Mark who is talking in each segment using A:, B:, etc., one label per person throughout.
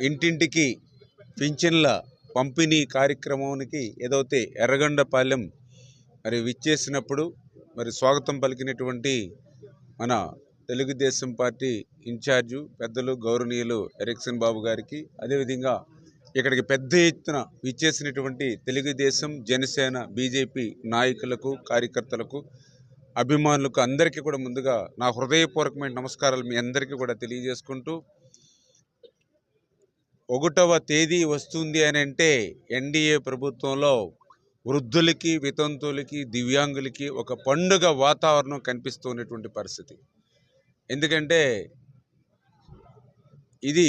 A: ఇంటింటికి పింఛన్ల పంపిణీ కార్యక్రమానికి ఏదైతే ఎర్రగొండపాలెం మరి విచ్చేసినప్పుడు మరి స్వాగతం పలికినటువంటి మన తెలుగుదేశం పార్టీ ఇన్ఛార్జు పెద్దలు గౌరవనీయులు ఎరిక్సన్ బాబు గారికి అదేవిధంగా ఇక్కడికి పెద్ద ఎత్తున విచ్చేసినటువంటి తెలుగుదేశం జనసేన బీజేపీ నాయకులకు కార్యకర్తలకు అభిమానులకు అందరికీ కూడా ముందుగా నా హృదయపూర్వకమైన నమస్కారాలు మీ అందరికీ కూడా తెలియజేసుకుంటూ ఒకటవ తేదీ వస్తుంది అని అంటే ఎన్డీఏ ప్రభుత్వంలో వృద్ధులకి వితంతులకి దివ్యాంగులకి ఒక పండుగ వాతావరణం కనిపిస్తున్నటువంటి పరిస్థితి. ఎందుకంటే ఇది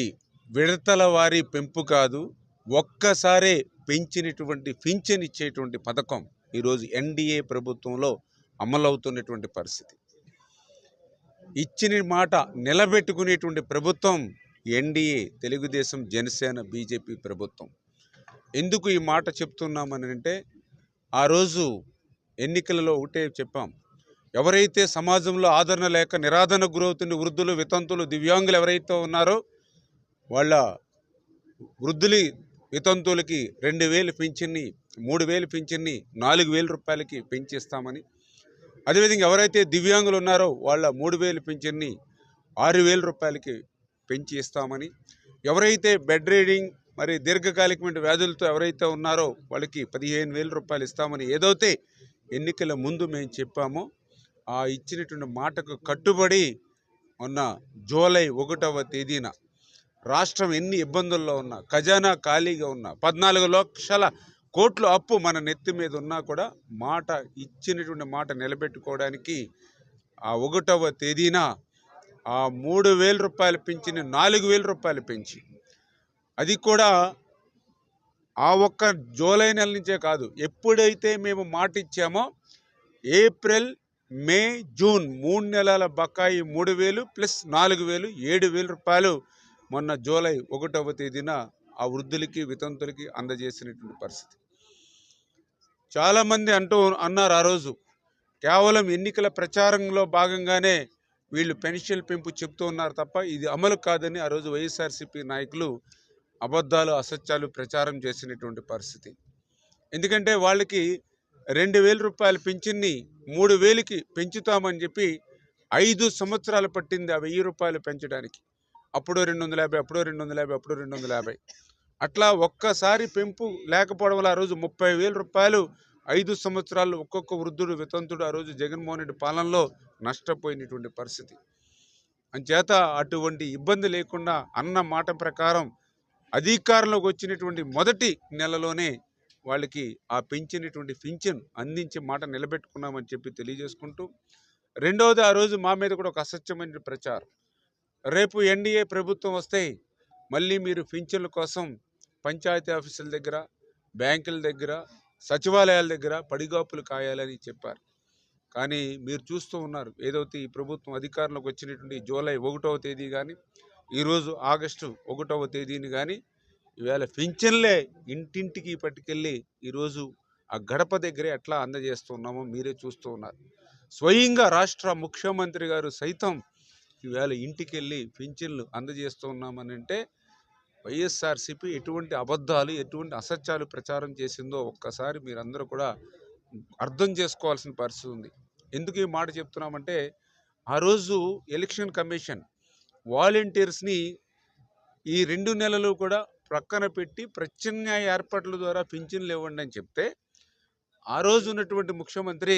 A: విడతల వారి పెంపు కాదు ఒక్కసారే పెంచినటువంటి పింఛన్ ఇచ్చేటువంటి పథకం ఈరోజు ఎన్డీఏ ప్రభుత్వంలో అమలవుతున్నటువంటి పరిస్థితి. ఇచ్చిన మాట నిలబెట్టుకునేటువంటి ప్రభుత్వం ఎన్డీఏ తెలుగుదేశం జనసేన బీజేపీ ప్రభుత్వం. ఎందుకు ఈ మాట చెప్తున్నామని అంటే ఆ రోజు ఎన్నికలలో ఒకటే చెప్పాం. ఎవరైతే సమాజంలో ఆదరణ లేక నిరాదరణ గురవుతున్న వృద్ధులు వితంతులు దివ్యాంగులు ఎవరైతే ఉన్నారో వాళ్ళ వృద్ధులి వితంతువులకి రెండు వేలు పింఛన్ని మూడు వేలు పింఛన్ని నాలుగు వేల రూపాయలకి పెంచిస్తామని. అదేవిధంగా ఎవరైతే దివ్యాంగులు ఉన్నారో వాళ్ళ మూడు వేలు పింఛన్ని ఆరు వేల రూపాయలకి పెంచి ఇస్తామని ఎవరైతే బెడ్ రీడింగ్ మరి దీర్ఘకాలికమైన వ్యాధులతో ఎవరైతే ఉన్నారో వాళ్ళకి పదిహేను వేల రూపాయలు ఇస్తామని ఏదైతే ఎన్నికల ముందు మేము చెప్పామో ఆ ఇచ్చినటువంటి మాటకు కట్టుబడి మొన్న జూలై ఒకటవ తేదీన రాష్ట్రం ఎన్ని ఇబ్బందుల్లో ఉన్నా ఖజానా ఖాళీగా ఉన్నా పద్నాలుగు లక్షల కోట్లు అప్పు మన నెత్తి మీద ఉన్నా కూడా మాట ఇచ్చినటువంటి మాట నిలబెట్టుకోవడానికి ఆ ఒకటవ తేదీన ఆ మూడు వేల రూపాయలు పెంచిన నాలుగు వేల రూపాయలు పెంచి. అది కూడా ఆ ఒక్క జూలై నెల నుంచే కాదు ఎప్పుడైతే మేము మాట ఇచ్చామో ఏప్రిల్ మే జూన్ మూడు నెలల బకాయి మూడు వేలు ప్లస్ నాలుగు వేలు ఏడు వేల రూపాయలు మొన్న జూలై ఒకటవ తేదీన ఆ వృద్ధులకి వితంతులకి అందజేసినటువంటి పరిస్థితి. చాలామంది అంటూ అన్నారు ఆ రోజు కేవలం ఎన్నికల ప్రచారంలో భాగంగానే వీళ్ళు పెన్షన్ పెంపు చెప్తూ ఉన్నారు తప్ప ఇది అమలు కాదని ఆ రోజు వైఎస్ఆర్సీపీ నాయకులు అబద్ధాలు అసత్యాలు ప్రచారం చేసినటువంటి పరిస్థితి. ఎందుకంటే వాళ్ళకి రెండు వేల రూపాయల పింఛన్ని మూడు వేలకి పెంచుతామని చెప్పి ఐదు సంవత్సరాలు పట్టింది ఆ వెయ్యి రూపాయలు పెంచడానికి. అప్పుడు రెండు వందల యాభై అప్పుడు రెండు వందల యాభై అప్పుడు రెండు వందల యాభై. అట్లా ఒక్కసారి పెంపు లేకపోవడం వల్ల ఆ రోజు ముప్పై వేల రూపాయలు ఐదు సంవత్సరాలు ఒక్కొక్క వృద్ధుడు వితంతుడు ఆ రోజు జగన్మోహన్ రెడ్డి పాలనలో నష్టపోయినటువంటి పరిస్థితి. అంచేత అటువంటి ఇబ్బంది లేకుండా అన్న మాట ప్రకారం అధికారంలోకి వచ్చినటువంటి మొదటి నెలలోనే వాళ్ళకి ఆ పెంచినటువంటి పింఛన్ అందించే మాట నిలబెట్టుకున్నామని చెప్పి తెలియజేసుకుంటూ రెండవది ఆ రోజు మా మీద కూడా ఒక అసత్యమైన ప్రచారం. రేపు ఎన్డీఏ ప్రభుత్వం వస్తే మళ్ళీ మీరు పింఛన్ల కోసం పంచాయతీ ఆఫీసుల దగ్గర బ్యాంకుల దగ్గర సచివాలయాల దగ్గర పడిగాపులు కాయాలని చెప్పారు. కానీ మీరు చూస్తూ ఉన్నారు. ఏదైతే ఈ ప్రభుత్వం అధికారంలోకి వచ్చినటువంటి జూలై ఒకటవ తేదీ కానీ ఈరోజు ఆగస్టు ఒకటవ తేదీని కానీ ఈవేళ పింఛన్లే ఇంటింటికి పట్టుకెళ్ళి ఈరోజు ఆ గడప దగ్గరే ఎట్లా అందజేస్తున్నామో మీరే చూస్తూ ఉన్నారు. స్వయంగా రాష్ట్ర ముఖ్యమంత్రి గారు సైతం ఈవేళ ఇంటికి వెళ్ళి పింఛన్లు అందజేస్తూ ఉన్నామని అంటే వైఎస్ఆర్సీపీ ఎటువంటి అబద్ధాలు ఎటువంటి అసత్యాలు ప్రచారం చేసిందో ఒక్కసారి మీరందరూ కూడా అర్థం చేసుకోవాల్సిన పరిస్థితి ఉంది. ఎందుకు ఈ మాట చెప్తున్నామంటే ఆ రోజు ఎలక్షన్ కమిషన్ వాలంటీర్స్ని ఈ రెండు నెలలు కూడా ప్రక్కన పెట్టి ప్రత్యామ్నాయ ఏర్పాట్ల ద్వారా పింఛన్లు ఇవ్వండి అని చెప్తే ఆ రోజు ఉన్నటువంటి ముఖ్యమంత్రి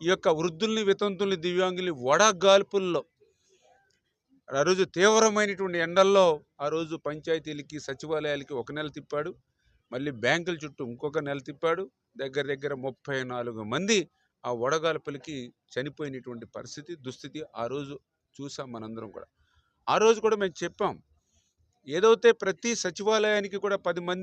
A: ఈ యొక్క వృద్ధుల్ని వితంతుల్ని దివ్యాంగుల్ని వడగాల్పుల్లో ఆ రోజు తీవ్రమైనటువంటి ఎండల్లో ఆ రోజు పంచాయతీలకి సచివాలయాలకి ఒక నెల తిప్పాడు. మళ్ళీ బ్యాంకుల చుట్టూ ఇంకొక నెల తిప్పాడు. దగ్గర దగ్గర ముప్పై నాలుగు మంది ఆ వడగాల్పులకి చనిపోయినటువంటి పరిస్థితి దుస్థితి ఆ రోజు చూసాం మనందరం కూడా. ఆ రోజు కూడా మేము చెప్పాం. ఏదైతే ప్రతి సచివాలయానికి కూడా పది మంది